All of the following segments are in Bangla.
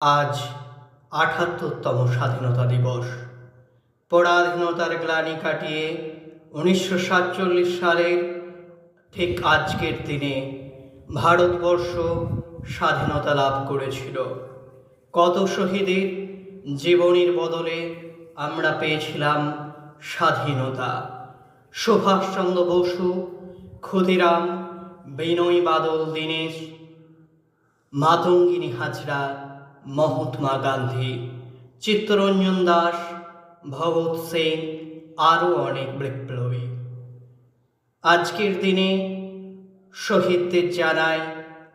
আজ আঠাত্তরতম স্বাধীনতা দিবস। পরাধীনতার গ্লানি কাটিয়ে উনিশশো সাতচল্লিশ সালের ঠিক আজকের দিনে ভারতবর্ষ স্বাধীনতা লাভ করেছিল। কত শহীদের জীবনের বদলে আমরা পেয়েছিলাম স্বাধীনতা। সুভাষচন্দ্র বসু, ক্ষুদিরাম, বিনয় বাদল, দীনেশ, মাতঙ্গিনী হাজরা মহাত্মা গান্ধী, চিত্তরঞ্জন দাস, ভগৎ সিং আরও অনেক বিপ্লবী। আজকের দিনে শহীদদের জানায়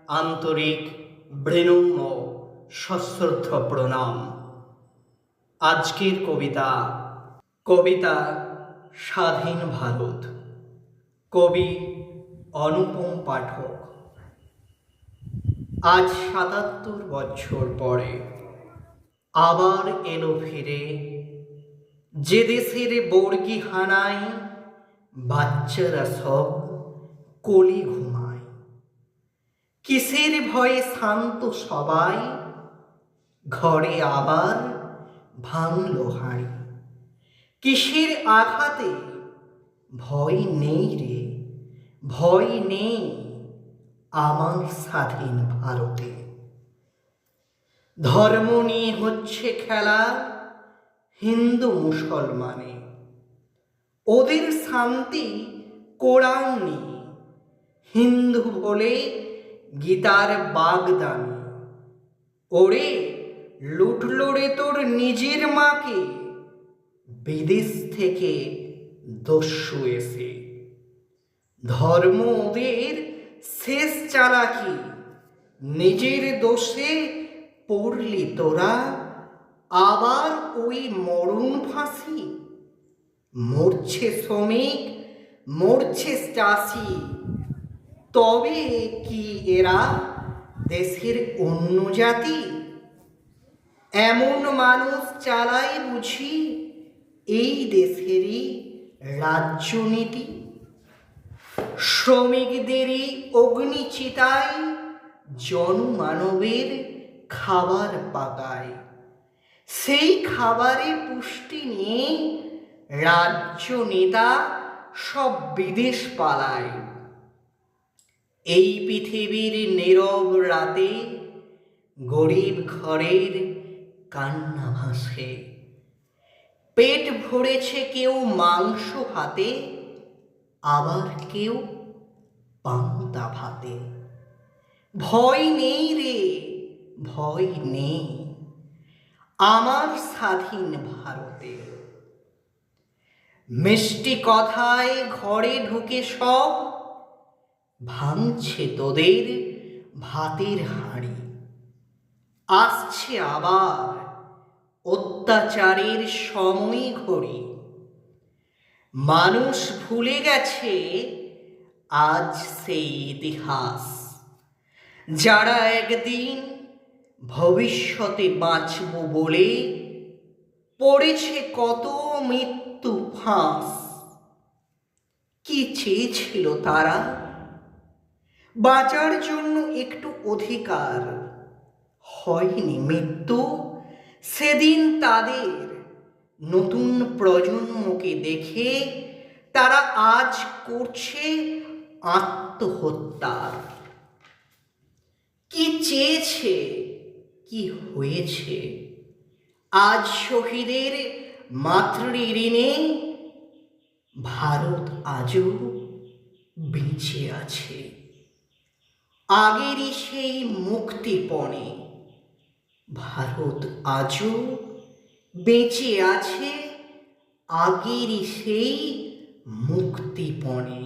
আন্তরিক বৃণম্য সশ্রদ্ধ প্রণাম। আজকের কবিতা কবিতা স্বাধীন ভারত। কবি অনুপম পাঠক। আজ সাতাত্তর বছর পরে আবার এলো ফিরে। যে দেশের বর্গি হানায় বাচ্চারা সব কলি ঘুমায়। কিসের ভয়ে শান্ত সবাই ঘরে আবার ভাঙল হাড়ি। কিসের আঘাতে ভয় নেই রে, ভয় নেই। আমার স্বাধীন ভারতে। ধর্ম নিয়ে হচ্ছে খেলা হিন্দু মুসলমানে। ওদের শান্তি কোরআন নিয়ে। হিন্দু বলে গীতার বাগদানি। ওরে লুটলো রে তোর নিজের মাকে। বিদেশ থেকে দস্যু এসে। ধর্ম ওদের শেষ চালাকি। নিজের দোষে পড়লি তোরা, আবার ওই মরণ ফাঁসি। মরছে শ্রমিক, মরছে চাষি। তবে কি এরা দেশের অন্য জাতি? এমন মানুষ চালায় বুঝি এই দেশেরই রাজ্যনীতি শ্রমিকদেরই অগ্নিচিতায় জনমানবের খাবার পাকায় সেই খাবারে পুষ্টি নিয়ে রাজ্য নেতা সব বিদেশ পালায়। এই পৃথিবীর নীরব রাতে গরিব ঘরের কান্না ভাসে। পেট ভরেছে কেউ মাংস হাতে আবার কেউ পান্তা ভাতে। ভয় নেই রে, ভয় নেই। আমার স্বাধীন ভারতে। মিষ্টি কথায় ঘরে ঢুকে সব ভাঙছে তোদের ভাতের হাঁড়ি। আসছে আবার অত্যাচারের সময় ঘড়ি। মানুষ ভুলে গেছে আজ সেই ইতিহাস। যারা একদিন ভবিষ্যতে বাঁচব বলে পড়েছে কত মৃত্যু ফাঁস, কি চেয়েছিল তারা? বাঁচার জন্য একটু অধিকার হয়নি মৃত্যু, সেদিন তাদের নতুন প্রজন্মকে দেখে তারা আজ করছে আত্মহত্যার কি চেয়েছে? কি হয়েছে? আজ শহীদের মাতৃ ঋণে ভারত আজও বেঁচে আছে। আগেরই সেই মুক্তিপণে ভারত আজও বেঁচে আছে আগেরই সেই মুক্তিপণে